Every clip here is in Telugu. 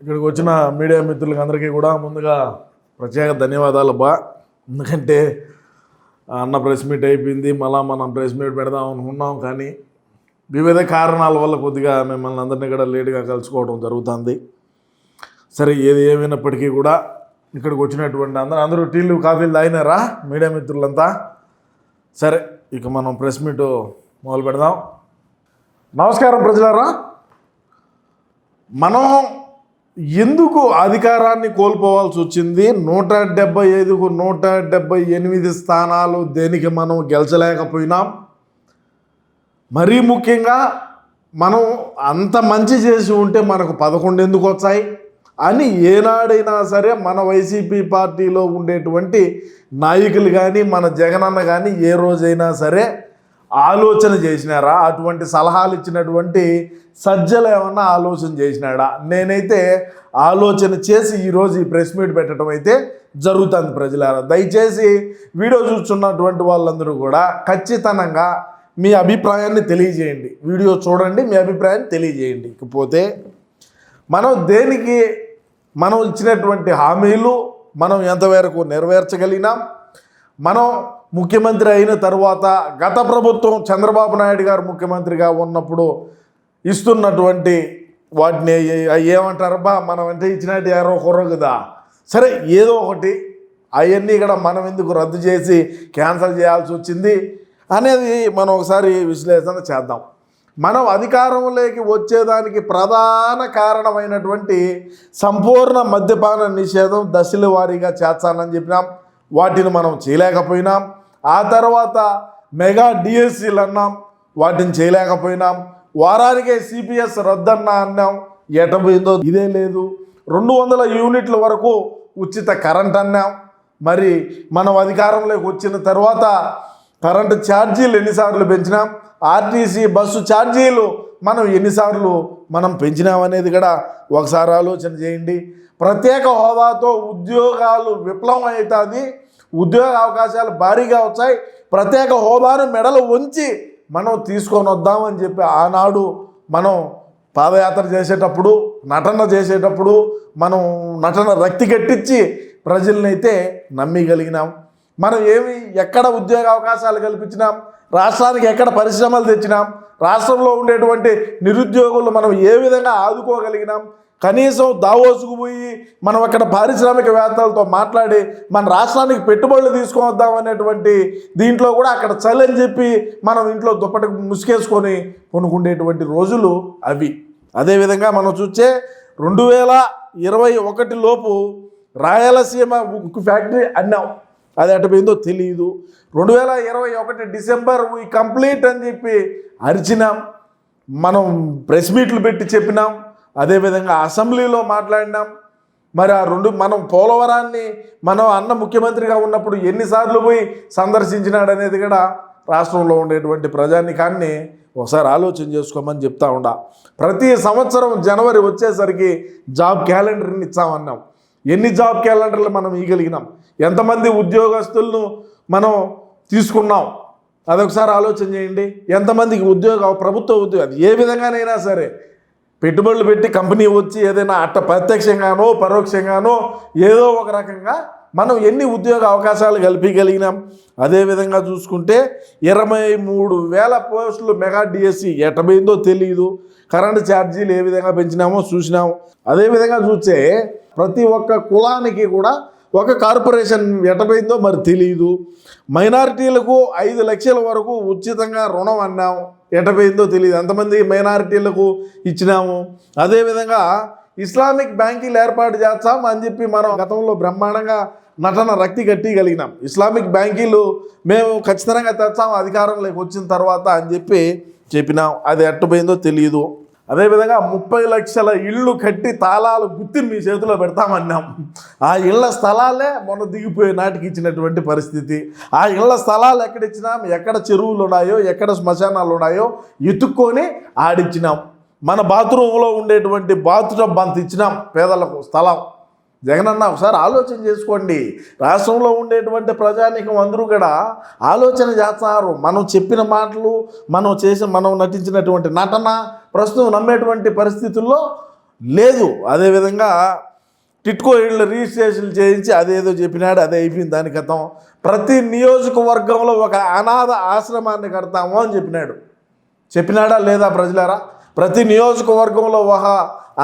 ఇక్కడికి వచ్చిన మీడియా మిత్రులకు అందరికీ కూడా ముందుగా ప్రత్యేక ధన్యవాదాలు బా ఎందుకంటే అన్న ప్రెస్ మీట్ అయిపోయింది మళ్ళీ మనం ప్రెస్ మీట్ పెడదాం అనుకున్నాం కానీ వివిధ కారణాల వల్ల కొద్దిగా మిమ్మల్ని అందరినీ కూడా లేటుగా కలుసుకోవడం జరుగుతుంది. సరే ఏది ఏమైనప్పటికీ కూడా ఇక్కడికి వచ్చినటువంటి అందరూ అందరూ టీలు కాఫీలు తాగినారా మీడియా మిత్రులంతా? సరే ఇక మనం ప్రెస్ మీట్ మొదలు పెడదాం నమస్కారం ప్రజలారా. మనం ఎందుకు అధికారాన్ని కోల్పోవాల్సి వచ్చింది? నూట డెబ్బై ఐదుకు నూట డెబ్బై ఎనిమిది స్థానాలు దేనికి మనం గెలచలేకపోయినాం? మరీ ముఖ్యంగా మనం అంత మంచి చేసి ఉంటే మనకు పదకొండు ఎందుకు వచ్చాయి? అని ఏనాడైనా సరే మన వైసీపీ పార్టీలో ఉండేటువంటి నాయకులు కానీ మన జగనన్న కానీ ఏ రోజైనా సరే ఆలోచన చేసినారా? అటువంటి సలహాలు ఇచ్చినటువంటి సజ్జలు ఏమన్నా ఆలోచన చేసినాడా? నేనైతే ఆలోచన చేసి ఈరోజు ఈ ప్రెస్ మీట్ పెట్టడం అయితే జరుగుతుంది ప్రజలారా. దయచేసి వీడియో చూస్తున్నటువంటి వాళ్ళందరూ కూడా ఖచ్చితంగా మీ అభిప్రాయాన్ని తెలియజేయండి. వీడియో చూడండి మీ అభిప్రాయాన్ని తెలియజేయండి. ఇకపోతే మనం దేనికి మనం ఇచ్చినటువంటి హామీలు మనం ఎంతవరకు నెరవేర్చగలిగినాం? మనం ముఖ్యమంత్రి అయిన తర్వాత గత ప్రభుత్వం చంద్రబాబు నాయుడు గారు ముఖ్యమంత్రిగా ఉన్నప్పుడు ఇస్తున్నటువంటి వాటిని ఏ- ఏమంటారు? బా మనం అంటే ఇచ్చినట్టు ఎవరో కుర్ర కదా. సరే ఏదో ఒకటి అవన్నీ కూడా మనం ఎందుకు రద్దు చేసి క్యాన్సిల్ చేయాల్సి వచ్చింది అనేది మనం ఒకసారి విశ్లేషణ చేద్దాం. మనం అధికారంలోకి వచ్చేదానికి ప్రధాన కారణమైనటువంటి సంపూర్ణ మద్యపాన నిషేధం దశల వారీగా చేస్తానని చెప్పినాం. వాటిని మనం చేయలేకపోయినాం. ఆ తర్వాత మెగా డిఎస్సీలు అన్నాం. వాటిని చేయలేకపోయినాం. వారానికే సిపిఎస్ రద్దన్నా అన్నాం. ఎటపోయిందో ఇదే లేదు. రెండు వందల యూనిట్ల వరకు ఉచిత కరెంట్ అన్నాం. మరి మనం అధికారంలోకి వచ్చిన తర్వాత కరెంటు ఛార్జీలు ఎన్నిసార్లు పెంచినాం? ఆర్టీసీ బస్సు ఛార్జీలు మనం ఎన్నిసార్లు మనం పెంచినామనేది కూడా ఒకసారి ఆలోచన చేయండి. ప్రత్యేక హోదాతో ఉద్యోగాలు విప్లవం అవుతుంది ఉద్యోగ అవకాశాలు భారీగా వచ్చాయి. ప్రత్యేక హోదాను మెడలు ఉంచి మనం తీసుకొని వద్దామని చెప్పి ఆనాడు మనం పాదయాత్ర చేసేటప్పుడు నటన చేసేటప్పుడు మనం నటన రక్తి కట్టించి ప్రజలనైతే నమ్మిగలిగినాం. మనం ఏమి ఎక్కడ ఉద్యోగ అవకాశాలు కల్పించినాం? రాష్ట్రానికి ఎక్కడ పరిశ్రమలు తెచ్చినాం రాష్ట్రంలో ఉండేటువంటి నిరుద్యోగులు మనం ఏ విధంగా ఆదుకోగలిగినాం కనీసం దావోసుకు పోయి మనం అక్కడ పారిశ్రామికవేత్తలతో మాట్లాడి మన రాష్ట్రానికి పెట్టుబడులు తీసుకొని వద్దాం అనేటువంటి దీంట్లో కూడా అక్కడ చల్లని చెప్పి మనం ఇంట్లో దుప్పటి ముసుకేసుకొని కొనుక్కుండేటువంటి రోజులు అవి. అదేవిధంగా మనం చూస్తే రెండు వేల ఇరవై ఒకటి లోపు రాయలసీమ ఉక్కు ఫ్యాక్టరీ అన్నాం. అది అటుపోయిందో తెలియదు రెండు వేల ఇరవై ఒకటి డిసెంబర్ వీ కంప్లీట్ అని చెప్పి అరిచినాం. మనం ప్రెస్ మీట్లు పెట్టి చెప్పినాం. అదేవిధంగా అసెంబ్లీలో మాట్లాడినాం. మరి ఆ రెండు మనం పోలవరాన్ని మనం అన్న ముఖ్యమంత్రిగా ఉన్నప్పుడు ఎన్నిసార్లు పోయి సందర్శించినాడు అనేది కూడా రాష్ట్రంలో ఉండేటువంటి ప్రజానికాన్ని ఒకసారి ఆలోచన చేసుకోమని చెప్తా ఉండా. ప్రతి సంవత్సరం జనవరి వచ్చేసరికి జాబ్ క్యాలెండర్ని ఇచ్చామన్నాం. ఎన్ని జాబ్ క్యాలెండర్లు మనం ఇవ్వగలిగినాం ఎంతమంది ఉద్యోగస్తులను మనం తీసుకున్నాం? అదొకసారి ఆలోచన చేయండి. ఎంతమందికి ఉద్యోగ ప్రభుత్వ ఉద్యోగం అది ఏ విధంగానైనా సరే పెట్టుబడులు పెట్టి కంపెనీ వచ్చి ఏదైనా అట్ట ప్రత్యక్షంగానో పరోక్షంగానో ఏదో ఒక రకంగా మనం ఎన్ని ఉద్యోగ అవకాశాలు కల్పించగలిగినాం? అదేవిధంగా చూసుకుంటే ఇరవై మూడు వేల పోస్టులు మెగా డిఎస్సి ఎటపోయిందో తెలియదు కరెంటు ఛార్జీలు ఏ విధంగా పెంచినామో చూసినాము అదేవిధంగా చూస్తే ప్రతి ఒక్క కులానికి కూడా ఒక కార్పొరేషన్ ఎటపోయిందో మరి తెలియదు మైనారిటీలకు ఐదు లక్షల వరకు ఉచితంగా రుణం అన్నాము ఎటపోయిందో తెలియదు ఎంతమంది మైనారిటీలకు ఇచ్చినాము? అదేవిధంగా ఇస్లామిక్ బ్యాంకీలు ఏర్పాటు చేస్తాం అని చెప్పి మనం గతంలో బ్రహ్మాండంగా నటన రక్తి కట్టిగలిగినాం ఇస్లామిక్ బ్యాంకీలు మేము ఖచ్చితంగా తెచ్చాం అధికారంలోకి వచ్చిన తర్వాత అని చెప్పి చెప్పినాం. అది ఎట్టపోయిందో తెలియదు అదేవిధంగా ముప్పై లక్షల ఇళ్ళు కట్టి తాళాలు గుత్తి మీ చేతిలో పెడతామన్నాం. ఆ ఇళ్ళ స్థలాలే మొన్న దిగిపోయే నాటికి ఇచ్చినటువంటి పరిస్థితి. ఆ ఇళ్ళ స్థలాలు ఎక్కడ ఇచ్చినాం ఎక్కడ చెరువులు ఉన్నాయో ఎక్కడ శ్మశానాలు ఉన్నాయో ఎత్తుక్కొని ఆడిచ్చినాం. మన బాత్రూంలో ఉండేటువంటి బాత్రూమ్ అంత ఇచ్చినాం పేదలకు స్థలం. జగనన్న ఒకసారి ఆలోచన చేసుకోండి. రాష్ట్రంలో ఉండేటువంటి ప్రజానీకం అందరూ కూడా ఆలోచన చేస్తారు. మనం చెప్పిన మాటలు మనం చేసిన మనం నటించినటువంటి నటన ప్రస్తుతం నమ్మేటువంటి పరిస్థితుల్లో లేదు. అదేవిధంగా టిట్కో ఇళ్ళు రిజిస్ట్రేషన్ చేయించి అదేదో చెప్పినాడు అదే అయిపోయింది దాని క్రితం ప్రతి నియోజకవర్గంలో ఒక అనాథ ఆశ్రమాన్ని కడతాము అని చెప్పినాడు. చెప్పినాడా లేదా ప్రజలారా? ప్రతి నియోజకవర్గంలో ఒక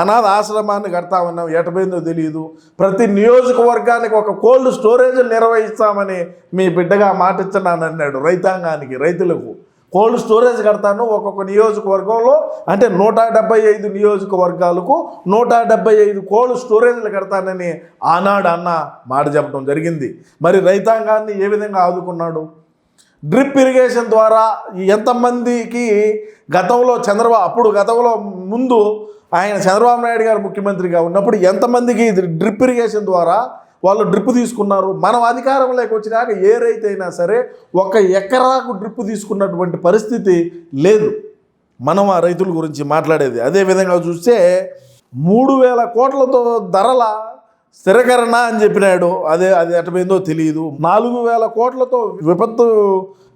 అనాథ ఆశ్రమాన్ని కడతామన్నాం. ఎటపోయిందో తెలియదు ప్రతి నియోజకవర్గానికి ఒక కోల్డ్ స్టోరేజ్ నిర్వహిస్తామని మీ బిడ్డగా మాటిస్తున్నాను అన్నాడు రైతాంగానికి రైతులకు. కోల్డ్ స్టోరేజ్ కడతాను ఒక్కొక్క నియోజకవర్గంలో. అంటే నూట డెబ్బై ఐదు నియోజకవర్గాలకు నూట డెబ్బై ఐదు కోల్డ్ స్టోరేజ్లు కడతానని ఆనాడు అన్న మాట చెప్పడం జరిగింది. మరి రైతాంగాన్ని ఏ విధంగా ఆదుకున్నాడు? డ్రిప్ ఇరిగేషన్ ద్వారా ఎంతమందికి గతంలో చంద్రబాబు అప్పుడు గతంలో ముందు ఆయన చంద్రబాబు నాయుడు గారు ముఖ్యమంత్రిగా ఉన్నప్పుడు ఎంతమందికి ఇది డ్రిప్ ఇరిగేషన్ ద్వారా వాళ్ళు డ్రిప్ తీసుకున్నారు. మనం అధికారంలోకి వచ్చినాక ఏ రైతు అయినా సరే ఒక ఎకరాకు డ్రిప్ తీసుకున్నటువంటి పరిస్థితి లేదు. మనం ఆ రైతుల గురించి మాట్లాడేది. అదే విధంగా చూస్తే మూడు వేల కోట్లతో ధరల స్థిరకరణ అని చెప్పినాడు. అదే అది ఎటమైందో తెలియదు నాలుగు వేల కోట్లతో విపత్తు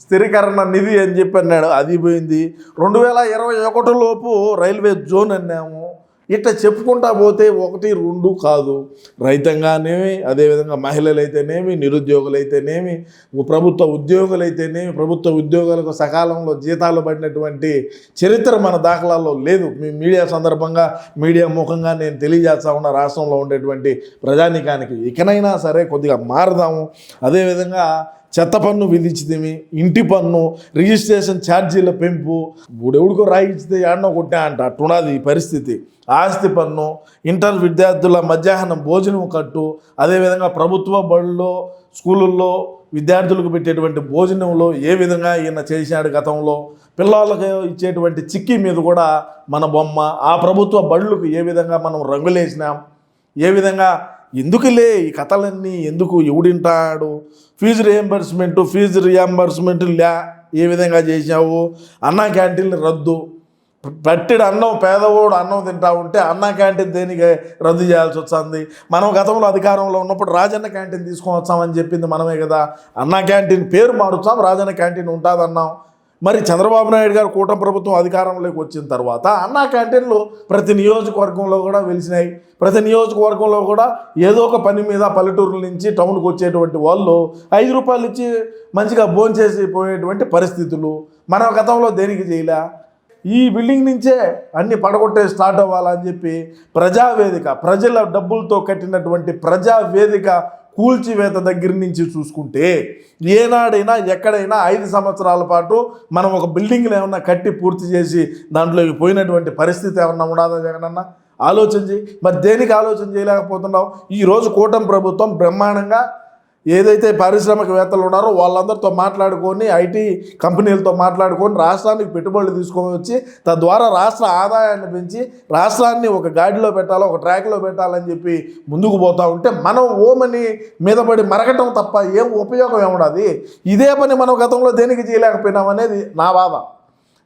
స్థిరీకరణ నిధి అని చెప్పి అన్నాడు. అది పోయింది. రెండు వేల ఇరవై ఒకటి లోపు రైల్వే జోన్ అన్నాము. ఇట్లా చెప్పుకుంటా పోతే ఒకటి రెండు కాదు. రైతంగానేమి అదేవిధంగా మహిళలు అయితేనేమి నిరుద్యోగులు అయితేనేమి ప్రభుత్వ ఉద్యోగులైతేనేమి ప్రభుత్వ ఉద్యోగులకు సకాలంలో జీతాలు పడినటువంటి చరిత్ర మన దాఖలాల్లో లేదు. మీ మీడియా సందర్భంగా మీడియా ముఖంగా నేను తెలియజేస్తా ఉన్న రాష్ట్రంలో ఉండేటువంటి ప్రజానికానికి. ఇకనైనా సరే కొద్దిగా మారదాము. అదేవిధంగా చెత్త పన్ను విధించితేమి ఇంటి పన్ను రిజిస్ట్రేషన్ ఛార్జీల పెంపు ఎవడికో రాయించితే ఏడనో కొట్టా అంట అట్టున్నది పరిస్థితి. ఆస్తి పన్ను ఇంటర్ విద్యార్థుల మధ్యాహ్నం భోజనం కట్టు అదేవిధంగా ప్రభుత్వ బడుల్లో స్కూళ్ళల్లో విద్యార్థులకు పెట్టేటువంటి భోజనంలో ఏ విధంగా ఈయన చేశాడు గతంలో పిల్లలకు ఇచ్చేటువంటి చిక్కీ మీద కూడా మన బొమ్మ ఆ ప్రభుత్వ బడులకు ఏ విధంగా మనం రంగులేసినాం ఏ విధంగా ఎందుకులే ఈ కథలన్నీ? ఎందుకు ఎవడింటాడు? ఫీజు రియంబర్స్మెంట్ ఫీజు రియంబర్స్మెంట్ లే ఏ విధంగా చేసావు అన్నా క్యాంటీన్లు రద్దు. పట్టిడు అన్నం పేదవాడు అన్నం తింటా ఉంటే అన్నా క్యాంటీన్ దేనికి రద్దు చేయాల్సి వస్తుంది? మనం గతంలో అధికారంలో ఉన్నప్పుడు రాజన్న క్యాంటీన్ తీసుకొని వచ్చామని చెప్పింది మనమే కదా. అన్నా క్యాంటీన్ పేరు మారుస్తాం రాజన్న క్యాంటీన్ ఉంటుందన్నాం. మరి చంద్రబాబు నాయుడు గారు కూటమి ప్రభుత్వం అధికారంలోకి వచ్చిన తర్వాత అన్నా క్యాంటీన్లు ప్రతి నియోజకవర్గంలో కూడా వెలిసినాయి. ప్రతి నియోజకవర్గంలో కూడా ఏదో ఒక పని మీద పల్లెటూరుల నుంచి టౌన్కి వచ్చేటువంటి వాళ్ళు ఐదు రూపాయలు ఇచ్చి మంచిగా భోంచేసి పోయేటువంటి పరిస్థితులు మనం గతంలో దేనికి చేయలే? ఈ బిల్డింగ్ నుంచే అన్ని పడగొట్టే స్టార్ట్ అవ్వాలని చెప్పి ప్రజావేదిక ప్రజల డబ్బులతో కట్టినటువంటి ప్రజావేదిక కూల్చివేత దగ్గర నుంచి చూసుకుంటే ఏనాడైనా ఎక్కడైనా ఐదు సంవత్సరాల పాటు మనం ఒక బిల్డింగ్లు ఏమన్నా కట్టి పూర్తి చేసి దాంట్లోకి పోయినటువంటి పరిస్థితి ఏమన్నా ఉండదా జగనన్న ఆలోచన చేయి. మరి దేనికి ఆలోచన చేయలేకపోతున్నావు? ఈరోజు కూటమి ప్రభుత్వం బ్రహ్మాండంగా ఏదైతే పారిశ్రామికవేత్తలు ఉన్నారో వాళ్ళందరితో మాట్లాడుకొని ఐటీ కంపెనీలతో మాట్లాడుకొని రాష్ట్రానికి పెట్టుబడులు తీసుకొని వచ్చి తద్వారా రాష్ట్ర ఆదాయాన్ని పెంచి రాష్ట్రాన్ని ఒక గాడిలో పెట్టాలో ఒక ట్రాక్లో పెట్టాలని చెప్పి ముందుకు పోతూ ఉంటే మనం ఓమని మీద పడి మరగటం తప్ప ఏం ఉపయోగం ఏముండదు ఇదే పని మనం గతంలో దేనికి చేయలేకపోయినాం అనేది నా బాధ.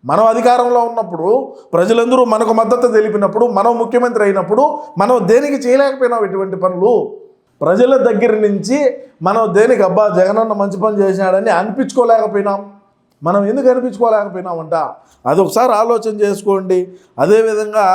మనం అధికారంలో ఉన్నప్పుడు ప్రజలందరూ మనకు మద్దతు తెలిపినప్పుడు మనం ముఖ్యమంత్రి అయినప్పుడు మనం దేనికి చేయలేకపోయినాం ఇటువంటి పనులు? ప్రజల దగ్గర నుంచి మనం దేనికి అబ్బా జగనన్న మంచి పని చేసినాడని అనిపించుకోలేకపోయినాం. మనం ఎందుకు అనిపించుకోలేకపోయినామంట? అది ఒకసారి ఆలోచన చేసుకోండి. అదేవిధంగా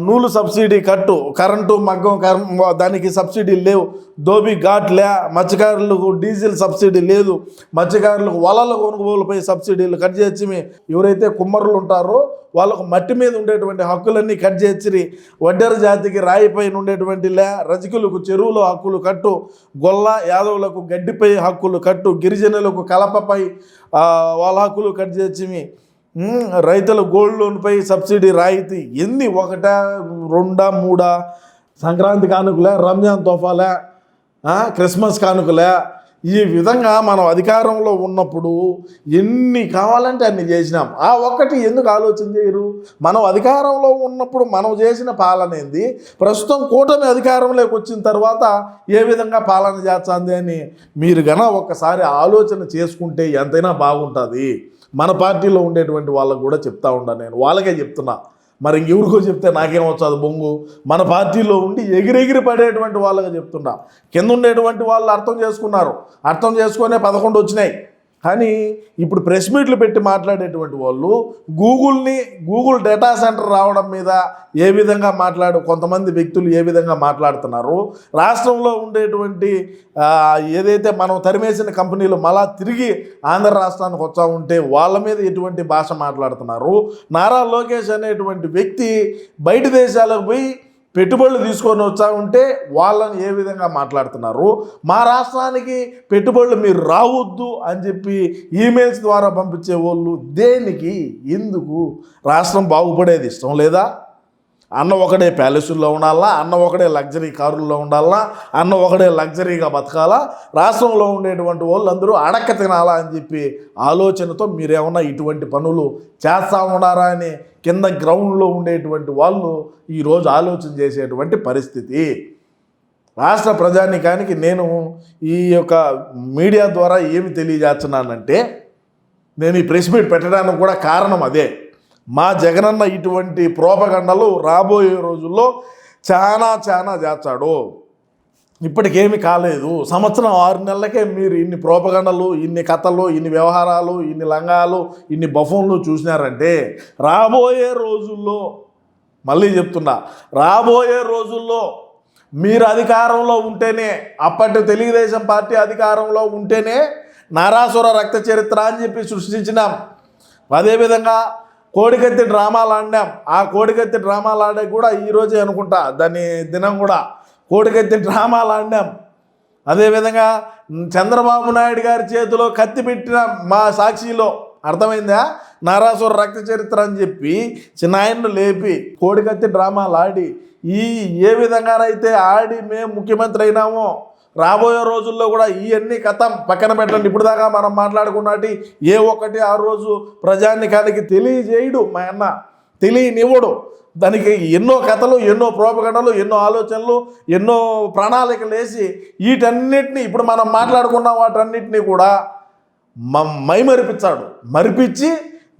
నూలు సబ్సిడీ కట్టు కరెంటు మగ్గం కరెం- దానికి సబ్సిడీ లేవు. దోబి ఘాట్ లే మత్స్యకారులకు డీజిల్ సబ్సిడీ లేదు. మత్స్యకారులకు వలల కొనుగోలుపై సబ్సిడీలు కట్ చేసి ఎవరైతే కుమ్మరులు ఉంటారో వాళ్ళకు మట్టి మీద ఉండేటువంటి హక్కులన్నీ కట్ చేసి వడ్డెర జాతికి రాయిపైన ఉండేటువంటి లే రజకులకు చెరువులో హక్కులు కట్టు. గొల్ల యాదవులకు గడ్డిపై హక్కులు కట్టు. గిరిజనులకు కలపపై వాళ్ళ హక్కులు కట్ చేసి రైతుల గోల్డ్ లోన్పై సబ్సిడీ రాయితీ. ఎన్ని? ఒకటా? రెండా? మూడా? సంక్రాంతి కానుకలే? రంజాన్ తోఫాలే? క్రిస్మస్ కానుకలే? ఈ విధంగా మనం అధికారంలో ఉన్నప్పుడు ఎన్ని కావాలంటే అన్ని చేసినాం. ఆ ఒక్కటి ఎందుకు ఆలోచన చేయరు? మనం అధికారంలో ఉన్నప్పుడు మనం చేసిన పాలన ఏంది? ప్రస్తుతం కూటమి అధికారంలోకి వచ్చిన తర్వాత ఏ విధంగా పాలన చేస్తుంది అని మీరు గన ఒక్కసారి ఆలోచన చేసుకుంటే ఎంతైనా బాగుంటుంది. మన పార్టీలో ఉండేటువంటి వాళ్ళకు కూడా చెప్తా ఉంటా నేను. వాళ్ళకే చెప్తున్నా. మరి ఇంకెవరికో చెప్తే నాకేం బొంగు? మన పార్టీలో ఉండి ఎగిరెగిరి పడేటువంటి వాళ్ళగా చెప్తున్నా. కింద ఉండేటువంటి వాళ్ళు అర్థం చేసుకున్నారు. అర్థం చేసుకునే పదకొండు వచ్చినాయి. కానీ ఇప్పుడు ప్రెస్ మీట్లు పెట్టి మాట్లాడేటువంటి వాళ్ళు గూగుల్ని గూగుల్ డేటా సెంటర్ రావడం మీద ఏ విధంగా మాట్లాడు కొంతమంది వ్యక్తులు ఏ విధంగా మాట్లాడుతున్నారు రాష్ట్రంలో ఉండేటువంటి ఏదైతే మనం తరిమేసిన కంపెనీలు మళ్ళా తిరిగి ఆంధ్ర రాష్ట్రానికి వచ్చా ఉంటే వాళ్ళ మీద ఎటువంటి భాష మాట్లాడుతున్నారు నారా లోకేష్ అనేటువంటి వ్యక్తి బయట దేశాలకు పోయి పెట్టుబడులు తీసుకొని వచ్చా ఉంటే వాళ్ళని ఏ విధంగా మాట్లాడుతున్నారు? మా రాష్ట్రానికి పెట్టుబడులు మీరు రావద్దు అని చెప్పి ఈమెయిల్స్ ద్వారా పంపించే వాళ్ళు దేనికి? ఎందుకు? రాష్ట్రం బాగుపడేది ఇష్టం లేదా? అన్న ఒకడే ప్యాలెస్లో ఉండాలా అన్న ఒకడే లగ్జరీ కారుల్లో ఉండాలా అన్న ఒకడే లగ్జరీగా బతకాలా రాష్ట్రంలో ఉండేటువంటి వాళ్ళు అందరూ అడక్క తినాలా అని చెప్పి ఆలోచనతో మీరేమన్నా ఇటువంటి పనులు చేస్తా ఉన్నారా అని కింద గ్రౌండ్లో ఉండేటువంటి వాళ్ళు ఈరోజు ఆలోచన చేసేటువంటి పరిస్థితి. రాష్ట్ర ప్రజానికానికి నేను ఈ యొక్క మీడియా ద్వారా ఏమి తెలియజేస్తున్నానంటే నేను ఈ ప్రెస్ మీట్ పెట్టడానికి కూడా కారణం అదే. మా జగనన్న ఇటువంటి ప్రోపగండలు రాబోయే రోజుల్లో చాలా చాలా చేస్తాడు. ఇప్పటికేమి కాలేదు. సంవత్సరం ఆరు నెలలకే మీరు ఇన్ని ప్రోపగండలు ఇన్ని కథలు ఇన్ని వ్యవహారాలు ఇన్ని లంగాలు ఇన్ని బఫోన్లు చూసినారంటే రాబోయే రోజుల్లో మళ్ళీ చెప్తున్నా రాబోయే రోజుల్లో మీరు అధికారంలో ఉంటేనే అప్పటి తెలుగుదేశం పార్టీ అధికారంలో ఉంటేనే నారాసుర రక్త చరిత్ర అని చెప్పి సృష్టించినాం. అదేవిధంగా కోడికత్తి డ్రామాలు ఆడినాం. ఆ కోడికత్తి డ్రామాలు ఆడే కూడా ఈరోజే అనుకుంటా. దాని దినం కూడా కోడికత్తి డ్రామాలు ఆడినాం. అదేవిధంగా చంద్రబాబు నాయుడు గారి చేతిలో కత్తి పెట్టిన మా సాక్షిలో అర్థమైందా? నారాసుర రక్త చరిత్ర అని చెప్పి చిన్నాయన్ను లేపి కోడికత్తి డ్రామాలు ఆడి ఈ ఏ విధంగానైతే ఆడి మేము ముఖ్యమంత్రి అయినామో రాబోయే రోజుల్లో కూడా ఇవన్నీ కథ పక్కన పెట్టండి. ఇప్పుడు దాకా మనం మాట్లాడుకున్నట్టు ఏ ఒక్కటి ఆ రోజు ప్రజానికానికి తెలియజేయడు మా అన్న. తెలియనివ్వడు. దానికి ఎన్నో కథలు ఎన్నో ప్రోపగండలు ఎన్నో ఆలోచనలు ఎన్నో ప్రణాళికలు వేసి వీటన్నిటిని ఇప్పుడు మనం మాట్లాడుకున్న వాటన్నిటిని కూడా మ మైమరిపించాడు. మరిపించి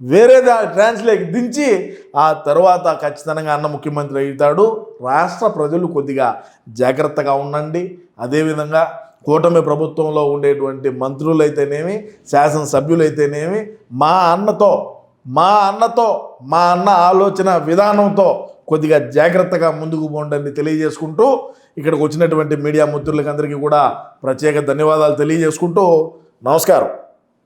వేరే దా ట్రాన్స్లేట్ దించి ఆ తర్వాత ఖచ్చితంగా అన్న ముఖ్యమంత్రి అవుతాడు. రాష్ట్ర ప్రజలు కొద్దిగా జాగ్రత్తగా ఉండండి. అదేవిధంగా కూటమి ప్రభుత్వంలో ఉండేటువంటి మంత్రులైతేనేమి శాసనసభ్యులైతేనేమి మా అన్నతో మా అన్నతో మా అన్న ఆలోచన విధానంతో కొద్దిగా జాగ్రత్తగా ముందుకు పోండి తెలియజేసుకుంటూ ఇక్కడికి వచ్చినటువంటి మీడియా మిత్రులకందరికీ కూడా ప్రత్యేక ధన్యవాదాలు తెలియజేసుకుంటూ నమస్కారం.